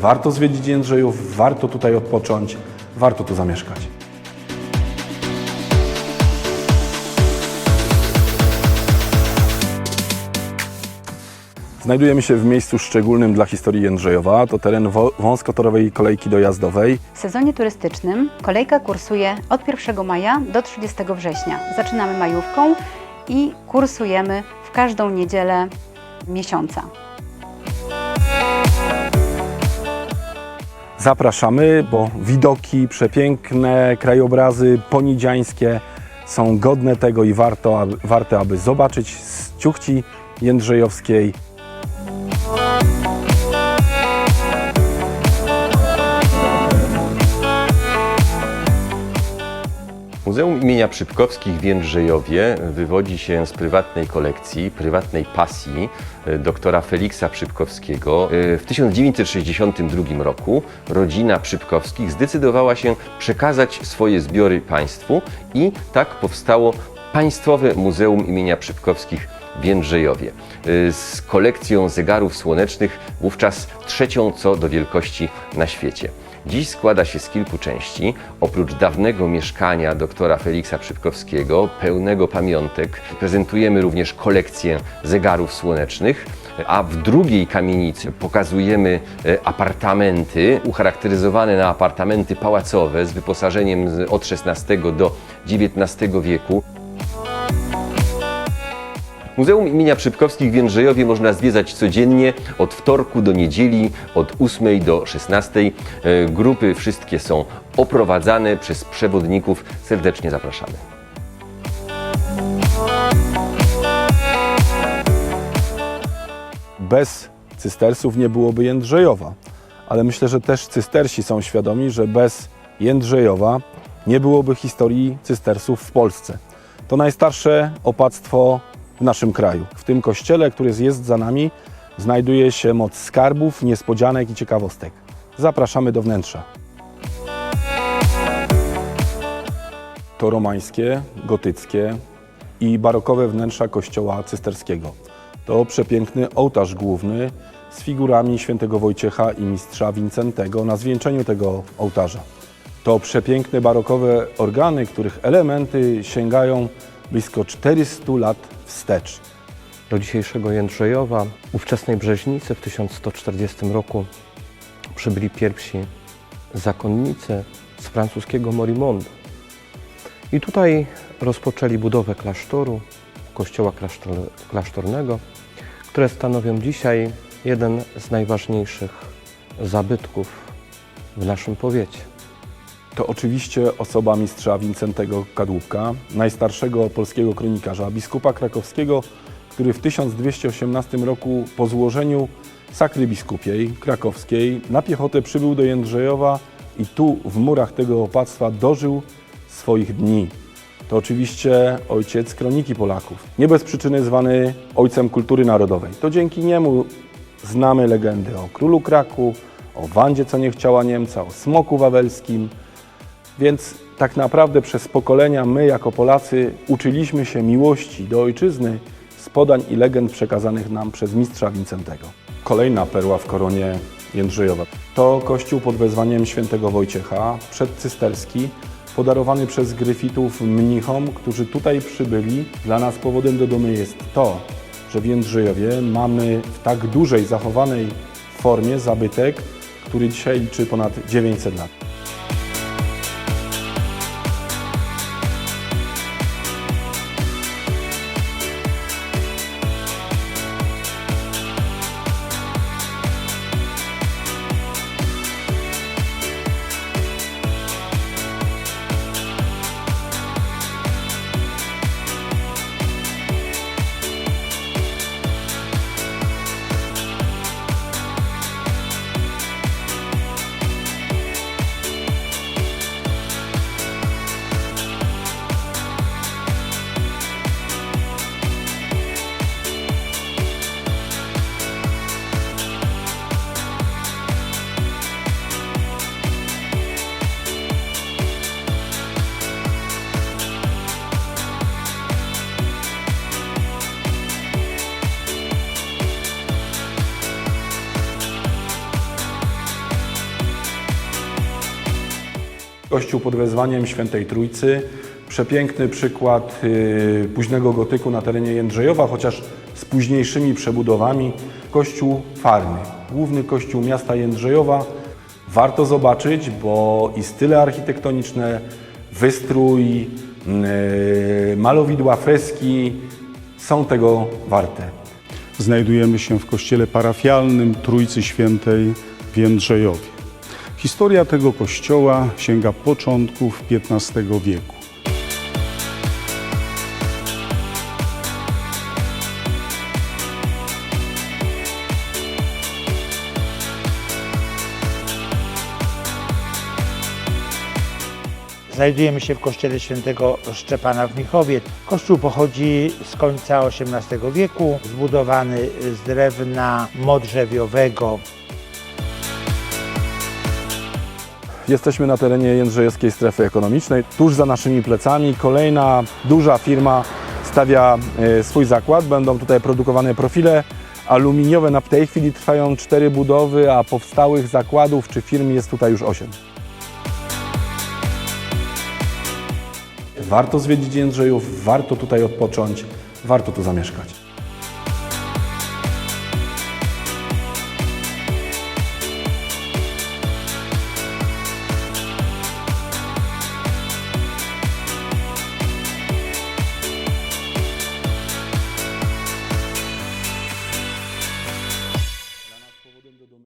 warto zwiedzić Jędrzejów, warto tutaj odpocząć, warto tu zamieszkać. Znajdujemy się w miejscu szczególnym dla historii Jędrzejowa. To teren wąskotorowej kolejki dojazdowej. W sezonie turystycznym kolejka kursuje od 1 maja do 30 września. Zaczynamy majówką i kursujemy w każdą niedzielę miesiąca. Zapraszamy, bo widoki, przepiękne krajobrazy ponidziańskie są godne tego i warto, aby, warte, aby zobaczyć z ciuchci jędrzejowskiej. Muzeum imienia Przypkowskich w Jędrzejowie wywodzi się z prywatnej kolekcji, prywatnej pasji e, doktora Feliksa Przypkowskiego. E, W 1962 roku rodzina Przypkowskich zdecydowała się przekazać swoje zbiory państwu i tak powstało Państwowe Muzeum imienia Przypkowskich w Jędrzejowie e, z kolekcją zegarów słonecznych, wówczas trzecią co do wielkości na świecie. Dziś składa się z kilku części. Oprócz dawnego mieszkania doktora Feliksa Przypkowskiego, pełnego pamiątek, prezentujemy również kolekcję zegarów słonecznych, a w drugiej kamienicy pokazujemy e, apartamenty ucharakteryzowane na apartamenty pałacowe z wyposażeniem od XVI do XIX wieku. Muzeum imienia Przypkowskich w Jędrzejowie można zwiedzać codziennie od wtorku do niedzieli, od 8 do 16. E, Grupy wszystkie są oprowadzane przez przewodników. Serdecznie zapraszamy. Bez cystersów nie byłoby Jędrzejowa, ale myślę, że też cystersi są świadomi, że bez Jędrzejowa nie byłoby historii cystersów w Polsce. To najstarsze opactwo w naszym kraju. W tym kościele, który jest za nami, znajduje się moc skarbów, niespodzianek i ciekawostek. Zapraszamy do wnętrza. To romańskie, gotyckie i barokowe wnętrza kościoła cysterskiego. To przepiękny ołtarz główny z figurami świętego Wojciecha i mistrza Wincentego na zwieńczeniu tego ołtarza. To przepiękne barokowe organy, których elementy sięgają blisko 400 lat wstecz. do dzisiejszego Jędrzejowa, ówczesnej Brzeźnicy w 1140 roku przybyli pierwsi zakonnicy z francuskiego Morimondu. I tutaj rozpoczęli budowę klasztoru, kościoła klasztor, klasztornego, które stanowią dzisiaj jeden z najważniejszych zabytków w naszym powiecie. To oczywiście osoba mistrza Wincentego Kadłubka, najstarszego polskiego kronikarza, biskupa krakowskiego, który w 1218 roku po złożeniu sakry biskupiej krakowskiej na piechotę przybył do Jędrzejowa i tu w murach tego opactwa dożył swoich dni. To oczywiście ojciec kroniki Polaków. Nie bez przyczyny zwany ojcem kultury narodowej. To dzięki niemu znamy legendy o królu Kraku, o Wandzie, co nie chciała Niemca, o smoku wawelskim. Więc tak naprawdę przez pokolenia my, jako Polacy, uczyliśmy się miłości do ojczyzny z podań i legend przekazanych nam przez mistrza Wincentego. Kolejna perła w koronie Jędrzejowa to kościół pod wezwaniem świętego Wojciecha, przedcysterski, podarowany przez gryfitów mnichom, którzy tutaj przybyli. Dla nas powodem do dumy jest to, że w Jędrzejowie mamy w tak dużej zachowanej formie zabytek, który dzisiaj liczy ponad 900 lat. Kościół pod wezwaniem Świętej Trójcy, przepiękny przykład y, późnego gotyku na terenie Jędrzejowa, chociaż z późniejszymi przebudowami. Kościół Farny, główny kościół miasta Jędrzejowa. Warto zobaczyć, bo i style architektoniczne, wystrój, y, malowidła, freski są tego warte. Znajdujemy się w kościele parafialnym Trójcy Świętej w Jędrzejowie. Historia tego kościoła sięga początków XV wieku. Znajdujemy się w kościele świętego Szczepana w Michowie. Kościół pochodzi z końca XVIII wieku, zbudowany z drewna modrzewiowego. Jesteśmy na terenie Jędrzejowskiej Strefy Ekonomicznej. Tuż za naszymi plecami kolejna duża firma stawia e, swój zakład. Będą tutaj produkowane profile aluminiowe. Na w tej chwili trwają cztery budowy, a powstałych zakładów czy firm jest tutaj już osiem. Warto zwiedzić Jędrzejów, warto tutaj odpocząć, warto tu zamieszkać.